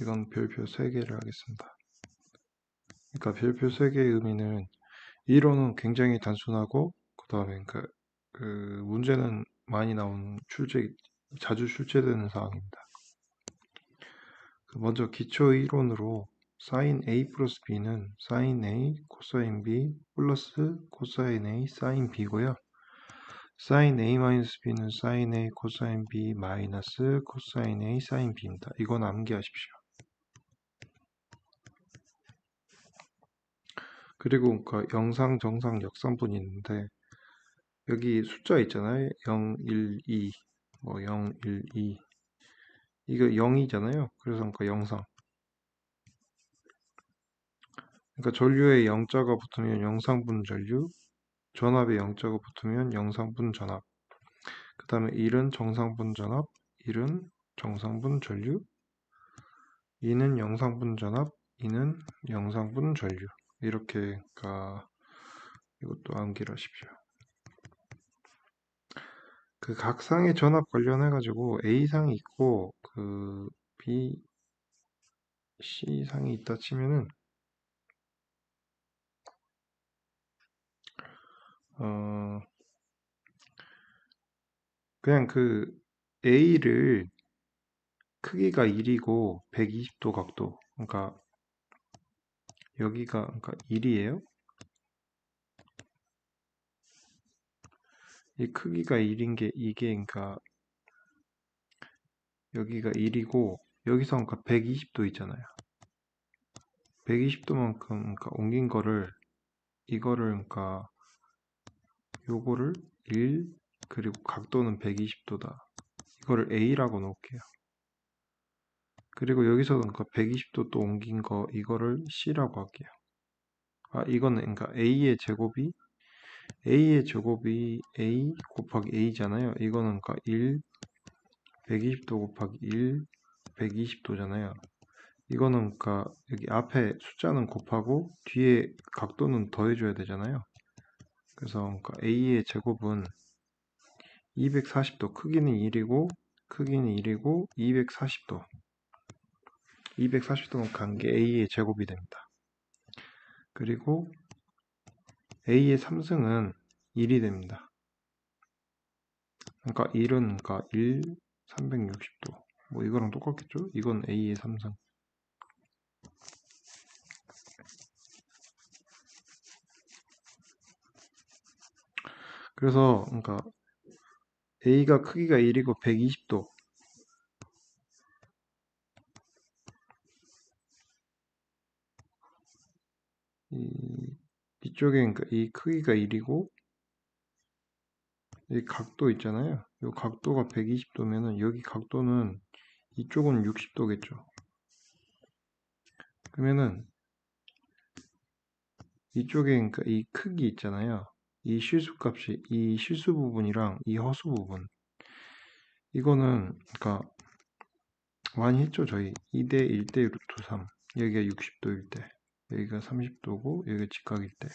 이건 별표 3개를 하겠습니다. 그러니까 별표 3개의 의미는 이론은 굉장히 단순하고 그 다음에 그, 그 문제는 많이 나오는 출제 자주 출제되는 사항입니다. 그 먼저 기초 이론으로 사인 A 플러스 B는 사인 A 코사인 B 플러스 코사인 A 사인 B고요. 사인 A 마이너스 B는 사인 A 코사인 B 마이너스 코사인 A 사인 B입니다. 이건 암기하십시오. 그리고 그 영상, 정상, 역삼분이 있는데 여기 숫자 있잖아요. 0, 1, 2, 뭐 0, 1, 2 이거 0이잖아요. 그래서 그러니까 영상. 그러니까 전류에 영자가 붙으면 영상분 전류 전압에 영자가 붙으면 영상분 전압. 그 다음에 1은 정상분 전압 1은 정상분 전류 2는 영상분 전압 2는 영상분 전류 이렇게 그러니까 이것도 암기를 하십시오. 그 각상의 전압 관련해 가지고 A상이 있고 그 B, C상이 있다 치면은 어 그냥 그 A를 크기가 1이고 120도 각도 그러니까 여기가 그러니까 1이에요. 이 크기가 1인 게 이게 그러니까 여기가 1이고 여기서 그러니까 120도 있잖아요. 120도만큼 그러니까 옮긴 거를 이거를 그러니까 요거를 1 그리고 각도는 120도다. 이거를 A라고 놓을게요. 그리고 여기서 그러니까 120도 또 옮긴 거 이거를 C라고 할게요. 아 이거는 그러니까 A의 제곱이 A의 제곱이 A 곱하기 A잖아요. 이거는 그러니까 1 120도 곱하기 1 120도잖아요. 이거는 그러니까 여기 앞에 숫자는 곱하고 뒤에 각도는 더해줘야 되잖아요. 그래서 그러니까 A의 제곱은 240도 크기는 1이고 크기는 1이고 240도 240도는 관계 A의 제곱이 됩니다. 그리고 A의 3승은 1이 됩니다. 그러니까 1은 그러니까 1, 360도 뭐 이거랑 똑같겠죠? 이건 A의 3승 그래서 그러니까 A가 크기가 1이고 120도 이, 이쪽에 그러니까 이 크기가 1이고 이 각도 있잖아요. 이 각도가 120도면은 여기 각도는 이쪽은 60도겠죠. 그러면은 이쪽에 그러니까 이 크기 있잖아요. 이 실수 값이 이 실수 부분이랑 이 허수 부분 이거는 그러니까 많이 했죠 저희 2대 1대 루트 3 여기가 60도일 때 여기가 30도고 여기가 직각일 때.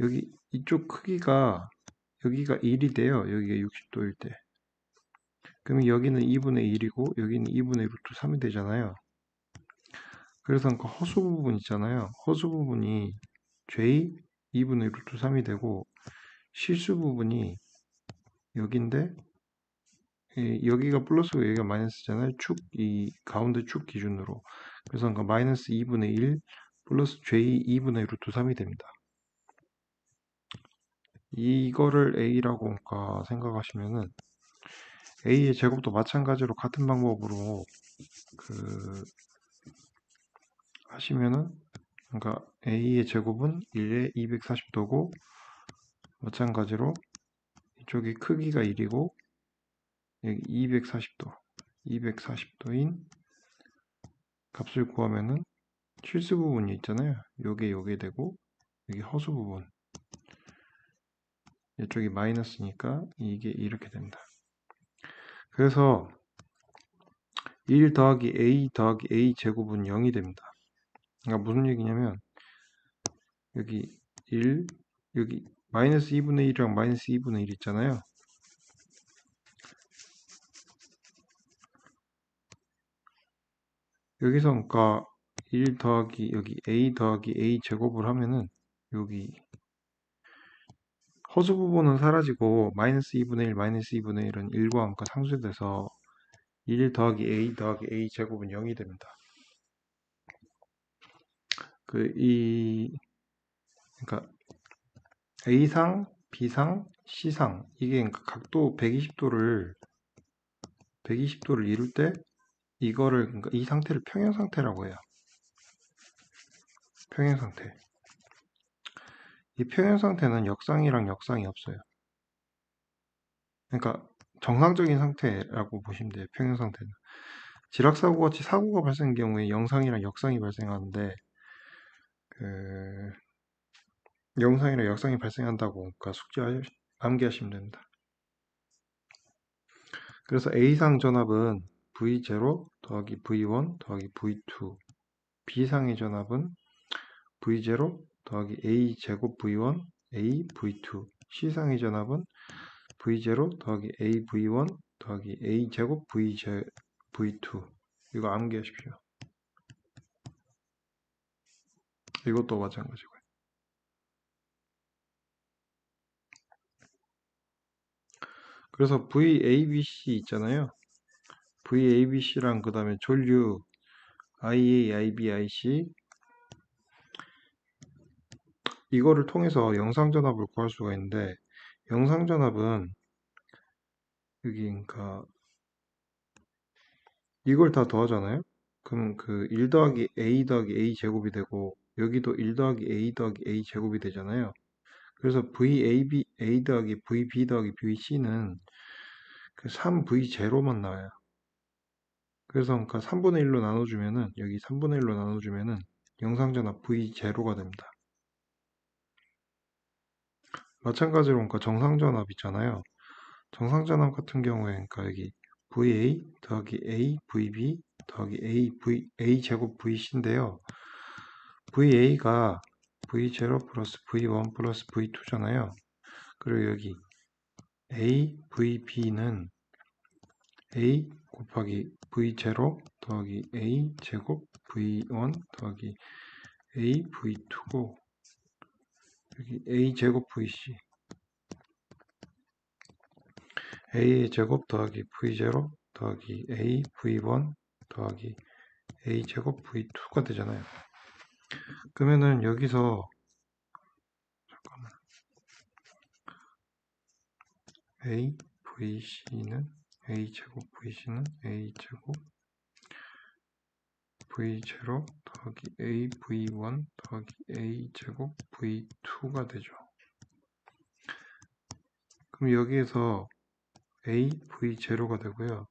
여기 이쪽 크기가 여기가 1이 돼요. 여기가 60도일 때. 그러면 여기는 2분의 1이고 여기는 2분의 루트 3이 되잖아요. 그래서 그 허수 부분 있잖아요. 허수 부분이 J 2분의 루트 3이 되고 실수 부분이 여기인데 여기가 플러스고 여기가 마이너스잖아요. 축, 이 가운데 축 기준으로. 그래서 그러니까 마이너스 2분의 1 플러스 j 2분의 루트 3이 됩니다. 이거를 a라고 그러니까 생각하시면은 a의 제곱도 마찬가지로 같은 방법으로 그 하시면은 그러니까 a의 제곱은 1에 240도고 마찬가지로 이쪽이 크기가 1이고 여기 240도 240도인 값을 구하면은 실수 부분이 있잖아요. 요게 요게 되고 여기 허수 부분. 이쪽이 마이너스니까 이게 이렇게 된다. 그래서 1 더하기 a 더하기 a 제곱은 0이 됩니다. 그러니까 무슨 얘기냐면 여기 1 여기 마이너스 2분의 1이랑 마이너스 2분의 1 있잖아요 여기서 그러니까 1 더하기 여기 a 더하기 a 제곱을 하면은 여기 허수 부분은 사라지고 마이너스 2분의 1 마이너스 2분의 1은 1과 함께 상쇄돼서 1 더하기 a 더하기 a 제곱은 0이 됩니다. 그 이 그러니까 a상, b상, c상 이게 그러니까 각도 120도를 120도를 이룰 때 이거를 그러니까 이 상태를 평행 상태라고 해요. 평행 상태. 이 평행 상태는 역상이랑 역상이 없어요. 그러니까 정상적인 상태라고 보시면 돼요. 평행 상태는. 지락사고 같이 사고가 발생한 경우에 영상이랑 역상이 발생하는데 그 영상이랑 역상이 발생한다고 그러니까 숙지 암기하시면 됩니다. 그래서 A상 전압은 V0 더하기 V1 더하기 V2 B상의 전압은 V0 더하기 A 제곱 V1 A V2 C상의 전압은 V0 더하기 A V1 더하기 A 제곱 V 제 V2 이거 암기하십시오. 이것도 마찬가지고요. 그래서 VABC 있잖아요. VABC랑 그 다음에 전류 IA, IB, IC 이거를 통해서 영상전압을 구할 수가 있는데 영상전압은 여기 그러니까 이걸 다 더하잖아요. 그럼 그 1 더하기 A 더하기 A 제곱이 되고 여기도 1 더하기 A 더하기 A 제곱이 되잖아요. 그래서 VAB A 더하기 VB 더하기 VC는 그 3V0만 나와요. 그래서 그러니까 3분의 1로 나눠주면은 여기 3분의 1로 나눠주면은 영상전압 V0가 됩니다. 마찬가지로 그러니까 정상전압 있잖아요. 정상전압 같은 경우에 그러니까 여기 VA 더하기 A VB 더하기 A V A 제곱 VC인데요. VA가 V0 플러스 V1 플러스 V2잖아요. 그리고 여기 A VB는 A 곱하기 V0 더하기 A 제곱 V1 더하기 A V2고 여기 A 제곱 VC A의 제곱 더하기 V0 더하기 A V1 더하기 A 제곱 V2가 되잖아요. 그러면은 여기서 잠깐만 A VC는 A 제곱 VC는 A 제곱 V0 더하기 A V1 더하기 A 제곱 V2가 되죠. 그럼 여기에서 A V0가 되고요.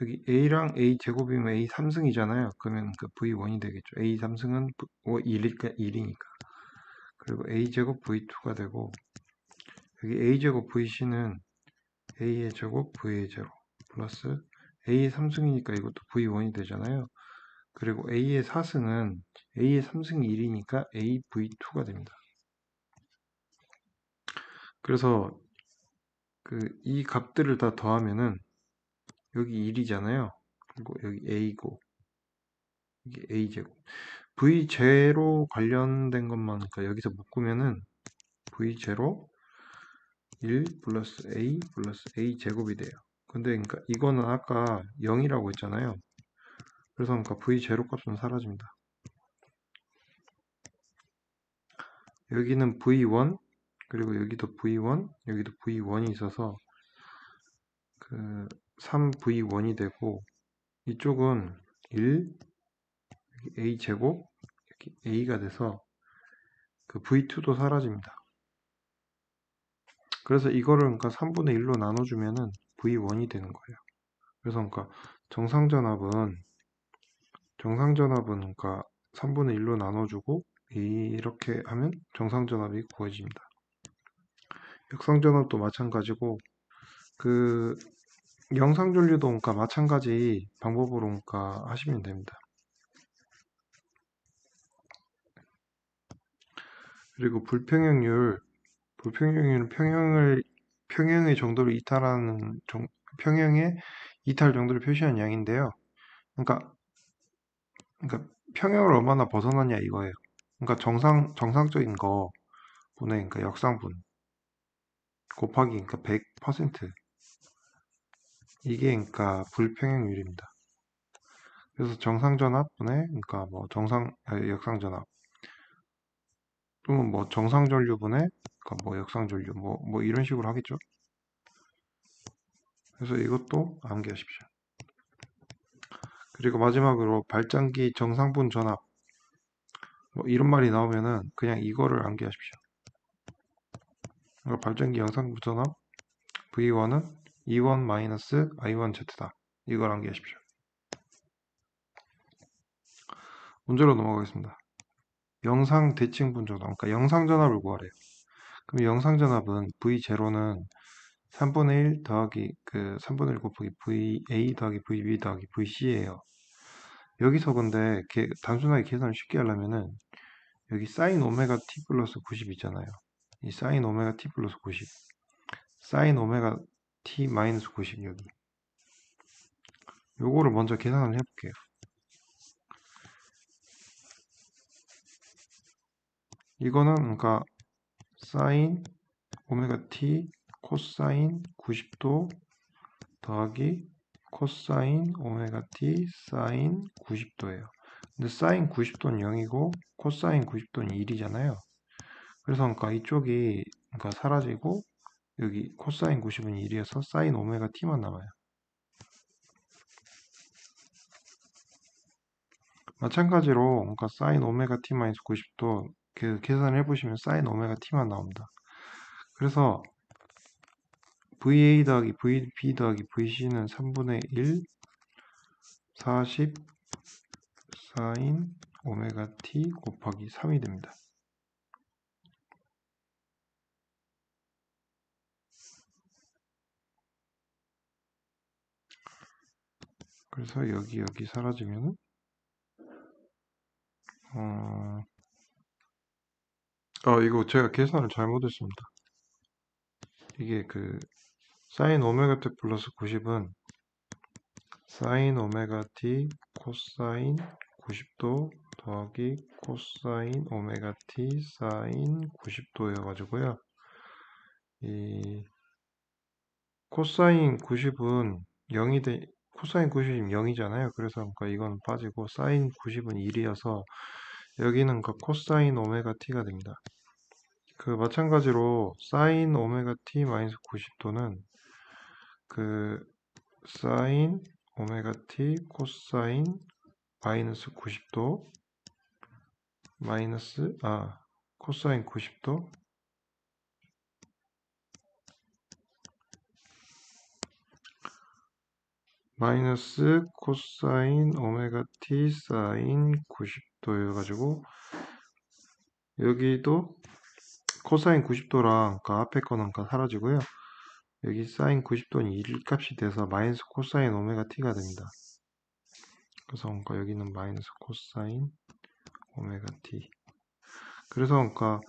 여기 A랑 A 제곱이면 A 3승이잖아요. 그러면 그 V1이 되겠죠. A 3승은 1이니까 1이니까. 그리고 A 제곱 V2가 되고 여기 A 제곱 VC는 A의 제곱 V의 제곱 플러스 A의 3승이니까 이것도 V1이 되잖아요. 그리고 A의 4승은 A의 3승이 1이니까 AV2가 됩니다. 그래서 그 이 값들을 다 더하면은 여기 1이잖아요. 그리고 여기 A고 여기 A제곱 V0 관련된 것만 그러니까 여기서 묶으면은 V0 1 플러스 A 플러스 A 제곱이 돼요. 근데 그러니까 이거는 아까 0이라고 했잖아요. 그래서 그러니까 V 제로 값은 사라집니다. 여기는 V1 그리고 여기도 V1 여기도 V1이 있어서 그 3V1이 되고 이쪽은 1 A 제곱 여기 A가 돼서 그 V2도 사라집니다. 그래서 이거를 그러니까 3분의 1로 나눠주면은 V1이 되는 거예요. 그래서 그러니까 정상 전압은 정상 전압은 그러니까 3분의 1로 나눠주고 이렇게 하면 정상 전압이 구해집니다. 역상 전압도 마찬가지고 그 영상 전류도 그러니까 마찬가지 방법으로 그러니까 하시면 됩니다. 그리고 불평형률 불평형률은 평형을 평형의 정도를 이탈하는 정, 평형의 이탈 정도를 표시한 양인데요. 그러니까 그러니까 평형을 얼마나 벗어나냐 이거예요. 그러니까 정상 정상적인 거 분의 그러니까 역상분 곱하기 그러니까 100% 이게 그러니까 불평형률입니다. 그래서 정상전압 분의 그러니까 뭐 정상 아니, 역상전압 또는 뭐 정상전류 분의 그러니까 뭐 역상전류 뭐 뭐 이런 식으로 하겠죠. 그래서 이것도 암기하십시오. 그리고 마지막으로 발전기 정상분 전압 뭐 이런 말이 나오면은 그냥 이거를 암기하십시오. 그러니까 발전기 영상분 전압 V1은 E1 I1Z다. 이걸 암기하십시오. 문제로 넘어가겠습니다. 영상 대칭 분 전압, 그러니까 영상 전압을 구하래요. 그럼 영상 전압은 V0는 3분의 1 더하기 그 3분의 1 곱하기 VA 더하기 VB 더하기 VC예요. 여기서 근데 개, 단순하게 계산을 쉽게 하려면은 여기 사인 오메가 t 플러스 90 있잖아요. 이 사인 오메가 t 플러스 90 사인 오메가 t 마이너스 90 여기 요거를 먼저 계산을 해볼게요. 이거는 그러니까 사인 오메가 t 코사인 90도 더하기 코사인 오메가 t 사인 90도예요. 근데 사인 90도는 0이고 코사인 90도는 1이잖아요. 그래서 그러니까 이쪽이 그러니까 사라지고 여기 코사인 90은 1이어서 사인 오메가 t만 남아요. 마찬가지로 그러니까 사인 오메가 t 마이너스 90도 그 계산을 해보시면 사인 오메가 t만 나옵니다. 그래서 VA 더하기 VB 더하기 VC는 3분의 1 40 사인 오메가 t 곱하기 3이 됩니다. 그래서 여기 여기 사라지면은 어, 어 이거 제가 계산을 잘못했습니다. 이게 그 사인 오메가 t 플러스 90은 사인 오메가 t 코사인 90도 더하기 코사인 오메가 t 사인 90도여 가지고요. 이 코사인 90은 0이 돼 코사인 90이 0이잖아요. 그래서 그러니까 이건 빠지고 사인 90은 1이어서 여기는 그 코사인 오메가 t가 됩니다. 그 마찬가지로 사인 오메가 t 마이너스 90도는 그 사인 오메가 t 코사인 마이너스 90도 마이너스 아 코사인 90도 마이너스 코사인 오메가 t 사인 90 도여 가지고 여기도 코사인 90도랑 그 앞에 거는 그 사라지고요. 여기 사인 90도는 1 값이 돼서 마이너스 코사인 오메가 t가 됩니다. 그래서 그러니까 여기는 마이너스 코사인 오메가 t. 그래서 그러니까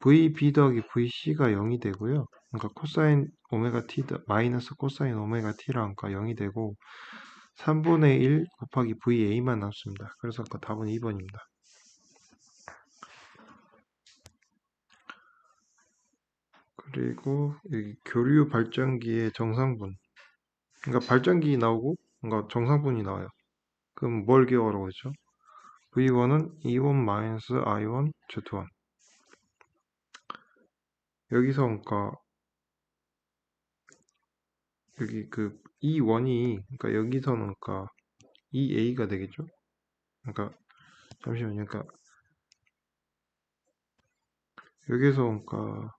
VB 더하기 VC가 0이 되고요. 그러니까 코사인 오메가 t 마이너스 코사인 오메가 t랑 그러니까 0이 되고 3분의 1 곱하기 VA만 남습니다. 그래서 아까 답은 2번입니다. 그리고 여기 교류 발전기의 정상분. 그러니까 발전기 나오고 그러니까 정상분이 나와요. 그럼 뭘 기억하라고 했죠? V1은 E1 I1 Z1. 여기서 그러니까 여기 그 E1이 그러니까 여기서는 그러니까 EA가 되겠죠? 그러니까 잠시만요. 그러니까 여기서 그러니까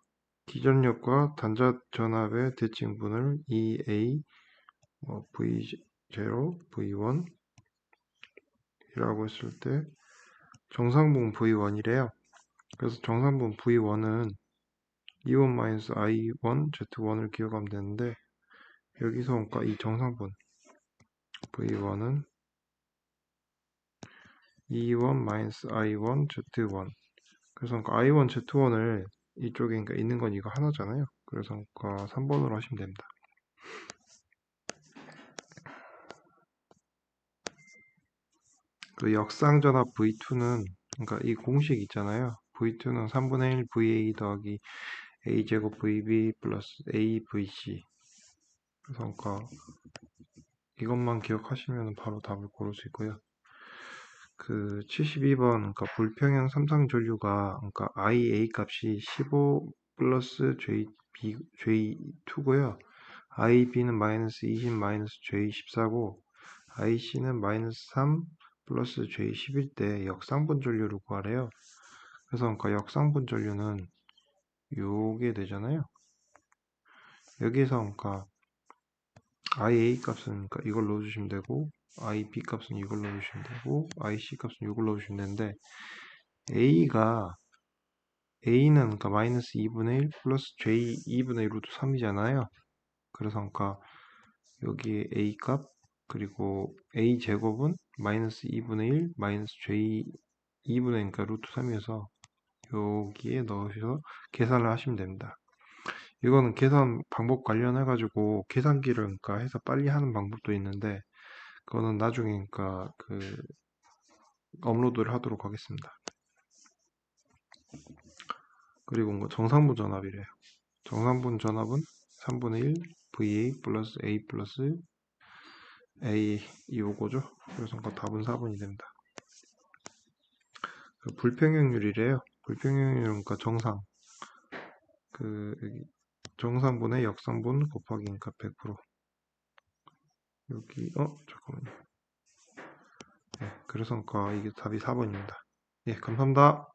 기전력과 단자 전압의 대칭분을 EA 뭐 V0, V1 이라고 했을 때 정상분 V1이래요. 그래서 정상분 V1은 E1-I1 Z1을 기억하면 되는데 여기서 그러니까 이 정상분 V1은 E1-I1 Z1 그래서 그러니까 I1 Z1을 이쪽에 그러니까 있는 건 이거 하나잖아요. 그래서 그러니까 3번으로 하시면 됩니다. 또 역상전압 V2는 그러니까 이 공식 있잖아요. V2는 3분의 1 VA 더하기 A제곱 VB 플러스 AVC 그래서 그러니까 이것만 기억하시면 바로 답을 고를 수 있고요. 그 72번 그러니까 불평형 삼상전류가 그러니까 IA 값이 15 플러스 JB, J2고요. IB는 마이너스 20 마이너스 J14고 IC는 마이너스 3 플러스 J11 때 역상분 전류를 구하래요. 그래서 그러니까 역상분 전류는 요게 되잖아요. 여기에서 그러니까 IA 값은 그러니까 이걸 넣어주시면 되고 IB 값은 이걸 넣어주시면 되고 IC 값은 이걸 넣어주시면 되는데 A가 A는 그러니까 마이너스 2분의 1 플러스 J 2분의 1 루트 3이잖아요. 그래서 그러니까 여기 A 값 그리고 A 제곱은 마이너스 2분의 1 마이너스 J 2분의 1 그러니까 루트 3이어서 여기에 넣으셔서 계산을 하시면 됩니다. 이거는 계산 방법 관련해 가지고 계산기를 그러니까 해서 빨리 하는 방법도 있는데 그거는 나중에 그러니까 그 업로드를 하도록 하겠습니다. 그리고 뭐 정상분 전압이래요. 정상분 전압은 3분의 1 VA 플러스 A 플러스 A 이거죠. 그래서 그 답은 4번이 됩니다. 그 불평형률이래요. 불평형률은 그러니까 정상 그 정상분의 역상분 곱하기 그러니까 100% 여기 어 잠깐만요. 네, 그래서 그러니까 이게 답이 4번입니다. 예, 감사합니다.